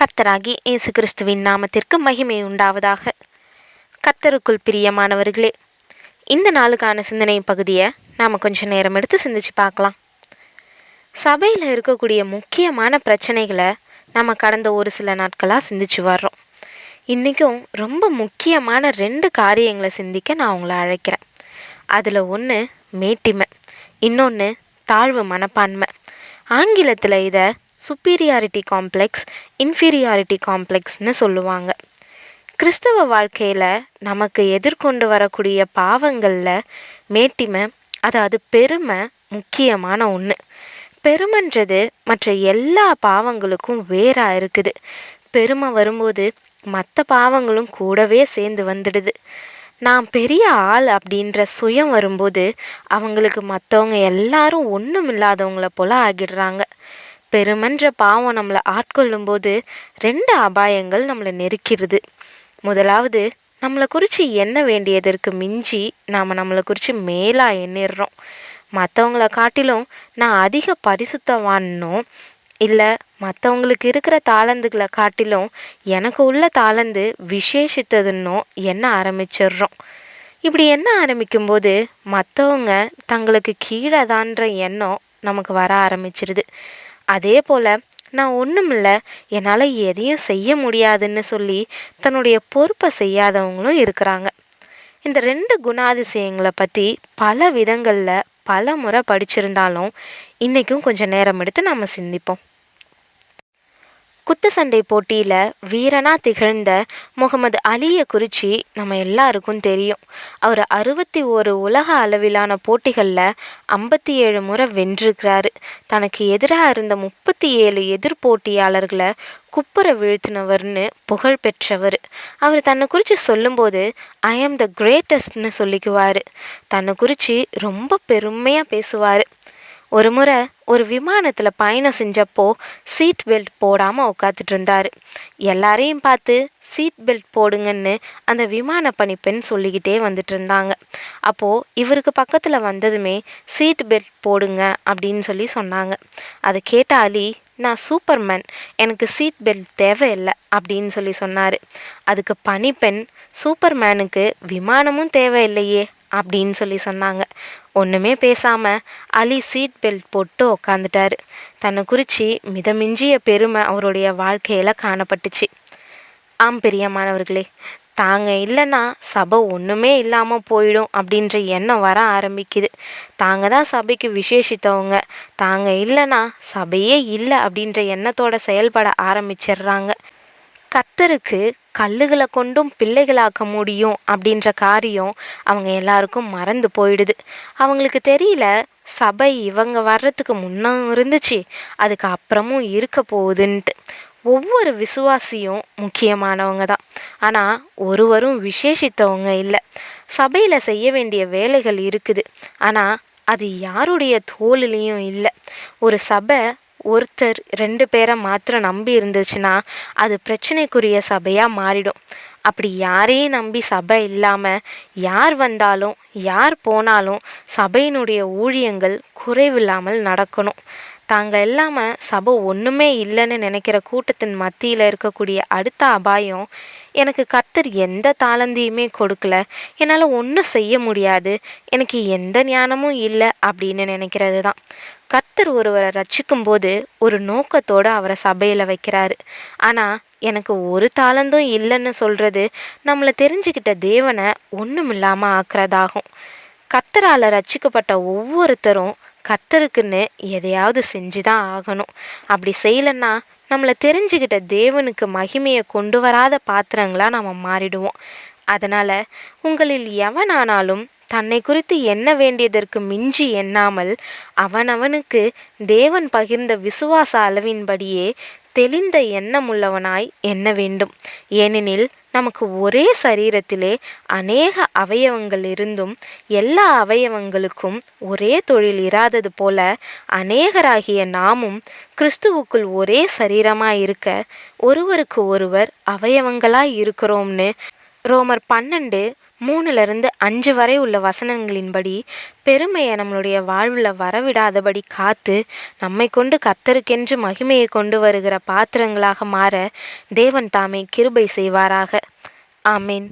கத்தராகி இயேசு கிறிஸ்துவின் நாமத்திற்கு மகிமை உண்டாவதாக. கத்தருக்குள் பிரியமானவர்களே இந்த நாளுக்கான சிந்தனை பகுதியை நாம் கொஞ்சம் நேரம் எடுத்து சிந்திச்சு பார்க்கலாம். சபையில் இருக்கக்கூடிய முக்கியமான பிரச்சனைகளை நம்ம கடந்த ஒரு சில நாட்களாக சிந்திச்சு வர்றோம். இன்றைக்கும் ரொம்ப முக்கியமான ரெண்டு காரியங்களை சிந்திக்க நான் உங்களை அழைக்கிறேன். அதில் ஒன்று மேட்டிமை. இன்னொன்று தாழ்வு மனப்பான்மை. ஆங்கிலத்தில் இதை சுப்பீரியாரிட்டி காம்ப்ளெக்ஸ் இன்ஃபீரியாரிட்டி காம்ப்ளெக்ஸ்னு சொல்லுவாங்க. கிறிஸ்தவ வாழ்க்கையில் நமக்கு எதிர்கொண்டு வரக்கூடிய பாவங்களில் மேட்டிமை அதாவது பெருமை முக்கியமான ஒன்று பெருமைன்றது மற்ற எல்லா பாவங்களுக்கும் வேறாக இருக்குது. பெருமை வரும்போது மற்ற பாவங்களும் கூடவே சேர்ந்து வந்துடுது. நான் பெரிய ஆள் அப்படின்ற சுயம் வரும்போது அவங்களுக்கு மற்றவங்க எல்லாரும் ஒன்றும் இல்லாதவங்கள போல் ஆகிடுறாங்க. பெருமன்ற பாவம் நம்மளை ஆட்கொள்ளும்போது ரெண்டு அபாயங்கள் நம்மளை நெருக்கிறது. முதலாவது நம்மளை குறித்து எண்ண வேண்டியதற்கு மிஞ்சி நாம் நம்மளை குறித்து மேலாக எண்ணிடுறோம். மற்றவங்கள காட்டிலும் நான் அதிக பரிசுத்தவான்னும் இல்லை மற்றவங்களுக்கு இருக்கிற தாளந்துகளை காட்டிலும் எனக்கு உள்ள தாளந்து விசேஷித்ததுன்னோ எண்ண ஆரம்பிச்சிடுறோம்? இப்படி என்ன ஆரம்பிக்கும்போது மற்றவங்க தங்களுக்கு கீழே தான்ற எண்ணம் நமக்கு வர ஆரம்பிச்சிருது. அதே போல் நான் ஒன்றும் இல்லை. என்னால் எதையும் செய்ய முடியாதுன்னு சொல்லி தன்னுடைய பொறுப்பை செய்யாதவங்களும் இருக்கிறாங்க. இந்த ரெண்டு குணாதிசயங்களை பற்றி பல விதங்களில் பல முறை படிச்சிருந்தாலும் இன்றைக்கும் கொஞ்சம் நேரம் எடுத்து நம்ம சிந்திப்போம். குத்து சண்டை போட்டியில் வீரனாக திகழ்ந்த முகமது அலியை குறித்து நம்ம எல்லாருக்கும் தெரியும். அவர் அறுபத்தி ஒரு உலக அளவிலான போட்டிகளில் ஐம்பத்தி ஏழு முறை வென்றிருக்கிறாரு. தனக்கு எதிராக இருந்த முப்பத்தி ஏழு எதிர்போட்டியாளர்களை குப்புற வீழ்த்தினவர்னு புகழ் பெற்றவர். அவர் தன்னை குறித்து சொல்லும்போது ஐ ஆம் த கிரேட்டஸ்ட்னு சொல்லிக்குவார். தன்னை குறித்து ரொம்ப பெருமையாக பேசுவார். ஒரு முறை ஒரு விமானத்தில் பயணம் செஞ்சப்போ சீட் பெல்ட் போடாமல் உட்காந்துட்டு இருந்தார். எல்லாரையும் பார்த்து சீட் பெல்ட் போடுங்கன்னு அந்த விமான பணிப்பெண் சொல்லிக்கிட்டே வந்துட்டு இருந்தாங்க. அப்போது இவருக்கு பக்கத்தில் வந்ததுமே சீட் பெல்ட் போடுங்க அப்படின்னு சொல்லி சொன்னாங்க. அதை கேட்ட அலி நான் சூப்பர்மேன் எனக்கு சீட் பெல்ட் தேவையில்லை அப்படின்னு சொல்லி சொன்னார். அதுக்கு பணிப்பெண் சூப்பர்மேனுக்கு விமானமும் தேவையில்லையே அப்படின்னு சொல்லி சொன்னாங்க. ஒன்றுமே பேசாமல் அலி சீட் பெல்ட் போட்டு உக்காந்துட்டாரு. தன்னை குறித்து மிதமிஞ்சிய பெருமை அவருடைய வாழ்க்கையில் காணப்பட்டுச்சு. ஆம் பிரியமானவர்களே தாங்க இல்லைன்னா சபை ஒன்றுமே இல்லாமல் போயிடும் அப்படின்ற எண்ணம் வர ஆரம்பிக்குது. தாங்க தான் சபைக்கு விசேஷித்தவங்க. தாங்க இல்லைன்னா சபையே இல்லை அப்படின்ற எண்ணத்தோட செயல்பட ஆரம்பிச்சிடுறாங்க. கத்தருக்கு கல்லுகளை கொண்டும் பிள்ளைகளாக்க முடியும் அப்படின்ற காரியம் அவங்க எல்லாருக்கும் மறந்து போயிடுது. அவங்களுக்கு தெரியல சபை இவங்க வர்றதுக்கு முன்னாக இருந்துச்சு அதுக்கு அப்புறமும் இருக்க போகுதுன்ட்டு. ஒவ்வொரு விசுவாசியும் முக்கியமானவங்க தான். ஆனால் ஒருவரும் விசேஷித்தவங்க இல்லை. சபையில் செய்ய வேண்டிய வேலைகள் இருக்குது. ஆனால் அது யாருடைய தோல்லையும் இல்லை. ஒரு சபை ஒருத்தர் ரெண்டு பேரை மாத்திரம் நம்பி இருந்துச்சுன்னா அது பிரச்சனைக்குரிய சபையாக மாறிடும். அப்படி யாரையும் நம்பி சபை இல்லாமல் யார் வந்தாலும் யார் போனாலும் சபையினுடைய ஊழியங்கள் குறைவில்லாமல் நடக்கணும். தாங்கள் இல்லாமல் சபை ஒன்றுமே இல்லைன்னு நினைக்கிற கூட்டத்தின் மத்தியில் இருக்கக்கூடிய அடுத்த அபாயம் எனக்கு கர்த்தர் எந்த தாளந்தியுமே கொடுக்கல. என்னால் ஒன்றும் செய்ய முடியாது. எனக்கு எந்த ஞானமும் இல்லை அப்படின்னு நினைக்கிறது தான் கர்த்தர் ஒருவரை ரட்சிக்கும் போது ஒரு நோக்கத்தோடு அவரை சபையில் வைக்கிறாரு. ஆனால் எனக்கு ஒரு தாளந்தும் இல்லைன்னு சொல்கிறது நம்மளை தெரிஞ்சுக்கிட்ட தேவனை ஒன்றும் இல்லாமல் ஆக்கிறதாகும். கத்தரால் ரட்சிக்கப்பட்ட ஒவ்வொருத்தரும் கர்த்தருக்குன்னு எதையாவது செஞ்சு தான் ஆகணும். அப்படி செய்யலைன்னா நம்மளை தெரிஞ்சுக்கிட்ட தேவனுக்கு மகிமையை கொண்டு வராத பாத்திரங்களாக நம்ம மாறிடுவோம். அதனால் உங்களில் எவனானாலும் தன்னை குறித்து எண்ண வேண்டியதற்கு மிஞ்சி எண்ணாமல் அவனவனுக்கு தேவன் பகிர்ந்த விசுவாச அளவின்படியே தெளிந்த எண்ணமுள்ளவனாய் எண்ண வேண்டும். ஏனெனில் நமக்கு ஒரே சரீரத்திலே அநேக அவயவங்கள் இருந்தும் எல்லா அவயவங்களுக்கும் ஒரே தொழில் இராதது போல அநேகராகிய நாமும் கிறிஸ்துவுக்குள் ஒரே சரீரமாய் இருக்க ஒருவருக்கு ஒருவர் அவயவங்களாய் இருக்கிறோம்னு ரோமர் பன்னெண்டு மூணுலேருந்து அஞ்சு வரை உள்ள வசனங்களின்படி பெருமையை நம்மளுடைய வாழ்வில் வரவிடாதபடி காத்து நம்மை கொண்டு கர்த்தருக்கென்று மகிமையை கொண்டு வருகிற பாத்திரங்களாக மாற தேவன் தாமே கிருபை செய்வாராக. ஆமேன்.